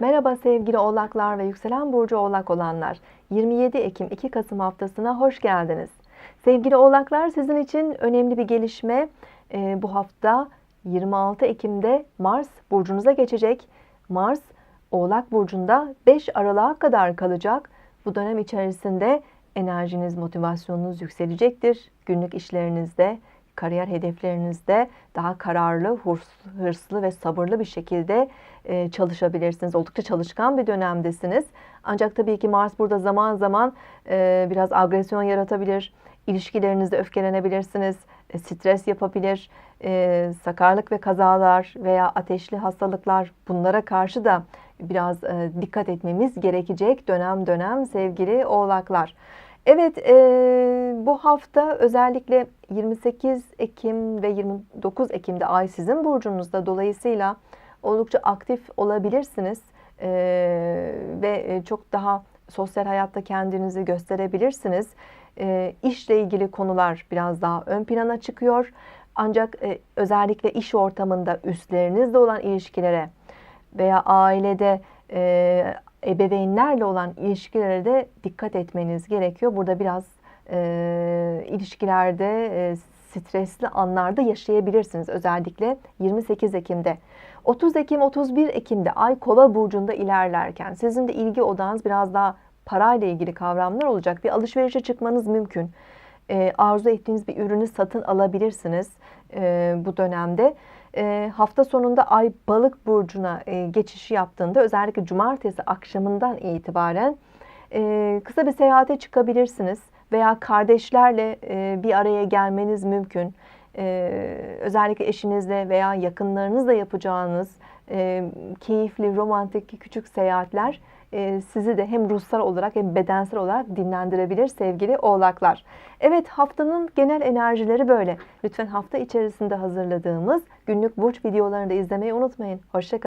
Merhaba sevgili oğlaklar ve yükselen burcu oğlak olanlar. 27 Ekim 2 Kasım haftasına hoş geldiniz. Sevgili oğlaklar sizin için önemli bir gelişme e, bu hafta 26 Ekim'de Mars burcunuza geçecek. Mars Oğlak burcunda 5 Aralık'a kadar kalacak. Bu dönem içerisinde enerjiniz, motivasyonunuz yükselecektir. Günlük işlerinizde, kariyer hedeflerinizde daha kararlı, hırslı ve sabırlı bir şekilde e, çalışabilirsiniz. Oldukça çalışkan bir dönemdesiniz. Ancak tabii ki Mars burada zaman zaman e, biraz agresyon yaratabilir. İlişkilerinizde öfkelenebilirsiniz, e, stres yapabilir, sakarlık ve kazalar veya ateşli hastalıklar bunlara karşı da biraz dikkat etmemiz gerekecek dönem dönem sevgili oğlaklar. Evet, e, bu hafta özellikle 28 Ekim ve 29 Ekim'de Ay sizin burcunuzda dolayısıyla oldukça aktif olabilirsiniz e, ve çok daha sosyal hayatta kendinizi gösterebilirsiniz. E, işle ilgili konular biraz daha ön plana çıkıyor. Ancak e, özellikle iş ortamında üstlerinizle olan ilişkilere veya ailede e, ebeveynlerle olan ilişkilere de dikkat etmeniz gerekiyor. Burada biraz e, ilişkilerde e, stresli anlarda yaşayabilirsiniz. Özellikle 28 Ekim'de. 30 Ekim, 31 Ekim'de Ay Kova burcunda ilerlerken sizin de ilgi odağınız biraz daha parayla ilgili kavramlar olacak. Bir alışverişe çıkmanız mümkün. E, arzu ettiğiniz bir ürünü satın alabilirsiniz e, bu dönemde. E, hafta sonunda Ay Balık burcuna e, geçişi yaptığında özellikle cumartesi akşamından itibaren e, kısa bir seyahate çıkabilirsiniz veya kardeşlerle e, bir araya gelmeniz mümkün. E, özellikle eşinizle veya yakınlarınızla yapacağınız e, keyifli, romantik küçük seyahatler e, sizi de hem ruhsal olarak hem bedensel olarak dinlendirebilir sevgili oğlaklar. Evet haftanın genel enerjileri böyle. Lütfen hafta içerisinde hazırladığımız günlük burç videolarını da izlemeyi unutmayın. Hoşçakalın.